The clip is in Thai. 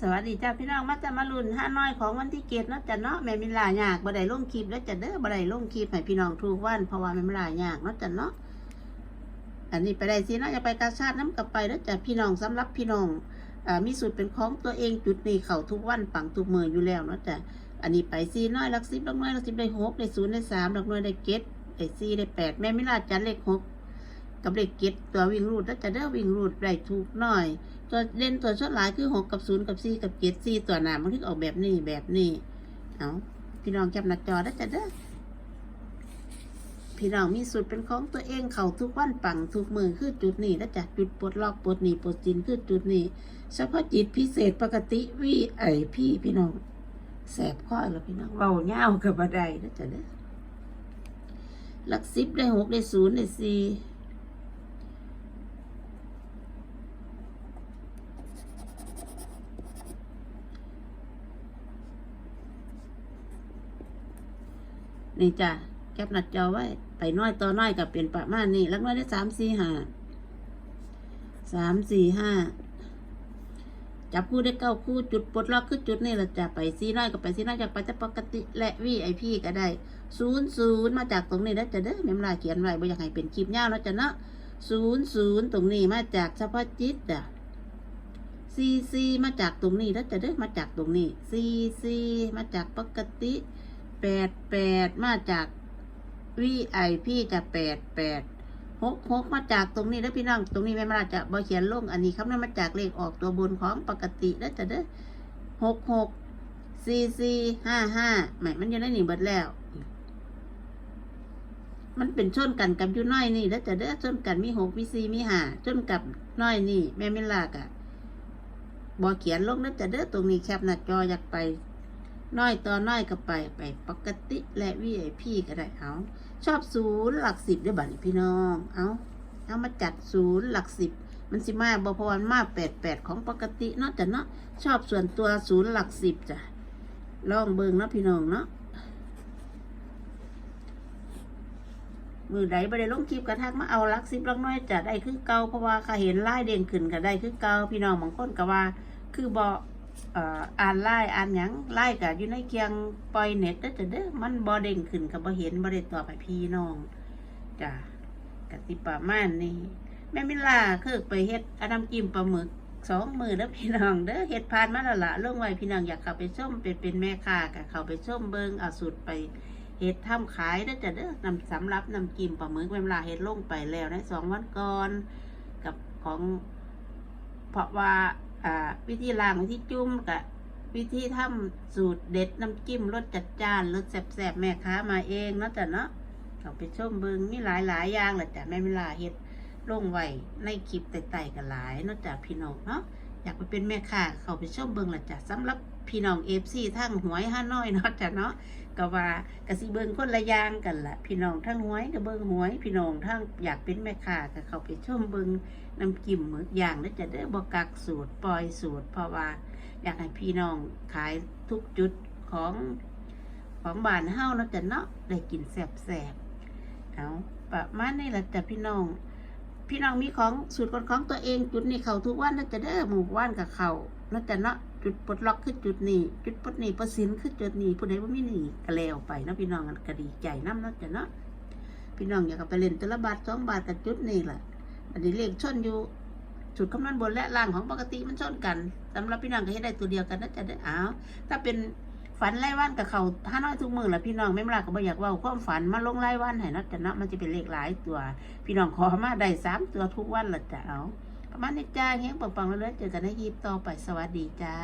สวัสดีจ้าพี่น้องมาจะมาลุ้นห้าน้อยของวันที่เกตเนาะจ้ะเนาะแม่มิลายากบ่ได้ลงคลิปแล้วจ้ะเด้อบ่ได้ลงคลิปให้พี่น้องทุกวันเพราะว่าแม่มิลายากเนาะจ้ะเนาะอันนี้ไปได้สิเนาะอย่าไปกาชาติน้ำกับไปแล้วจ้ะพี่น้องสำหรับพี่น้องอ่ามีสูตรเป็นของตัวเองจุดนี้เข้าทุกวันปังทุกมืออยู่แล้วเนาะจ้ะอันนี้ไปซีน้อยลักสิบลักน้อยลักสิบได้หกได้ศูนย์ได้สามลักน้อยได้เกตได้สี่ได้แปดแม่มิลาจัดเลขหกกับเลขเกตตัววิ่งรูดแล้วจ้ะเด้อวิ่งรูดได้ถูกน้อย ตัวเล่นตัวชดหลายคือหกกับศูนย์กับสี่กับเจ็ดสี่ตัวหนามันถึงออกแบบนี้แบบนี้เอาพี่น้องแคปหน้าจอได้จ้ะเด้อพี่น้องมีสูตรเป็นของตัวเองเขาทุกวันปังทุกมือคือจุดนี้แล้วจ้ะจุดปลดล็อกปลดหนีปลดสินคือจุดนี้เฉพาะจิตพิเศษปกติวีไอพี่พี่น้องแสบข้อแล้วพี่น้องเบาเงากับบัไดแล้วจ้ะเด้อหลักสิบได้หกได้ศูนย์ได้สี่ นี่จ้ะแคปหน้าจอไว้ ไปน้อยต่อน้อยกับเป็นประมาณนี้ล้วน้อยได้สามสี่ห้าสามสี่ห้าจับคู่ได้เก้าคู่จุดปลดล็อกคือจุดนี่แหละจะไปซีน้อยกับไปซีน้อยจากไปจะปกติและวีไอพีก็ได้ศูนย์ศูนย์มาจากตรงนี้แล้วจะเด้อเมมลาเขียนไว้บ่อยากให้เป็นคลิปยาวแล้วจะเนาะศูนย์ศูนย์ตรงนี้มาจากเฉพาะจิตอะซีซีมาจากตรงนี้แล้วจะเด้อมาจากตรงนี้ซีซีมาจากปกติ แปดแปดมาจากวีไอพี่จะแปดแปดหกหกมาจากตรงนี้แล้วพี่น้อง ตรงนี้ไม่มาจะบอเขียนลงอันนี้ครับนั่นมาจากเลขออกตัวบนของปกติแล้วจะเด้อหกหกสี่สี่ห้าห้าหมายมันอยู่ในนี่เบิดแล้ว มันเป็นชนกันกับอยู่น้อยนี่ แล้วจะเด้อชนกันมีหกมีสี่มีห้าชนกับน้อยนี่ แม่ไมิลากอะบอเขียนลงแล้วจะเด้อตรงนี้แคปหน้าจออยากไป น้อยต่อน้อยก็ไปไปปกติและวีไอพีก็ได้เอาชอบศูนย์หลักสิบด้วยบัดนี้พี่น้องเอาเอามาจัดศูนย์หลักสิบมันสิมาบพวันมาแปดแปดของปกติเนาะจ้ะเนาะชอบส่วนตัวศูนย์หลักสิบจ้ะลองเบิงเนาะพี่น้องเนาะมือใดบ่ได้ลงคลิปกระทักมาเอาหลักสิบลักน้อยจะได้คือเก่าเพราะว่าข้าเห็นไล่เด้งขึ้นก็ได้คือเก่าพี่น้องบางคนก็ว่า คือบอ อ่ออ่านไล่อ่านหยังไล่กับอยู่ในเคียงปล่อยเน็ตแล้จะเด้อมันบ่เด้งขึ้นกับบ่เห็นบ่ได้ตอบให้พี่น้องจ้ะกติประมาณนี้แม่มิลาคือไปเฮ็ดอน้ำจิ้มปลาหมึกสองมือแล้วพี่น้องเด้อเฮ็ดผ่านมาแล้วละลงไว้พี่น้องอยากเข้าไปชมเป็นเป็นแม่ค้าก็เข้าไปชมเบิงเอาสูตรไปเฮ็ดทำขายแล้จะเด้อนำสำหรับน้ำจิ้มปลาหมึกแม่มิลาเฮ็ดลงไปแล้วในสองวันก่อนกับของเพราะว่า วิธีล้างวิธีจุ่มกับวิธีทำสูตรเด็ดน้ำจิ้มรสจัดจ้านรสแสบๆแม่ค้ามาเองเนาะจ้ะเนาะเขาไปชมเบิงมีหลายหลายอย่างแหละจ้ะแม่เวลาเฮ็ดลงไว้ในคลิปไต่ๆกันหลายเนาะจ้ะพี่น้องเนาะอยากไปเป็นแม่ค้าเขาไปชมเบิงหละจ้ะสำหรับ พี่น้องเอฟซีทั้งหวยห้าน้อยเนาะจ้ะเนาะก็ว่ากสิเบิงคนละย่างกันละพี่น้องทั้งหวยกับเบิงหวย พี่น้องทั้งอยากเป็นแม่ค้าก็เขาไปชมเบิงน้ำจิ้มหมึกย่างแล้วจะได้บกักสูตรปล่อยสูตร เพราะว่าอยากให้พี่น้องขายทุกจุดของของบ้านเฮ้าเนาะจะเนาะได้กินแซ่บๆเอาประมาณนี้แหละจ้ะพี่น้อง พี่น้องมีของสูตรของตัวเองจุดนี้เขาทุกวันแล้วจะเด้อหมู่บ้านกับเขาแล้วจะเนาะจุดปลดล็อกคือจุดนี้ จุดปลดนี้ปลดสินคือจุดนี้ผู้ใดว่ามีหนี้ก็แล้วไปเนาะพี่น้องก็ดีใจน้ำเนาะจะเนาะพี่น้องอยากไปเล่นตละบาทสองบาทกับจุดนี้แหละอันนี้เลขชนอยู่จุดคำนวณบนและล่างของปกติมันชนกันสำหรับพี่น้องก็ให้ได้ตัวเดียวกันน่าจะได้เอาถ้าเป็น ฝันไล่วันกับเขาห้าน้อยทุกมือละพี่น้องไม่มาก็บ่อยากว่าความฝันมาลงไล่วันให้นะจะนะมันจะเป็นเลขหลายตัว พี่น้องขอมาได้สามตัวทุกวันละจะเอาประมาณนี้จ้าเฮงปังๆแล้วเจอกันในคลิปต่อไปสวัสดีจ้า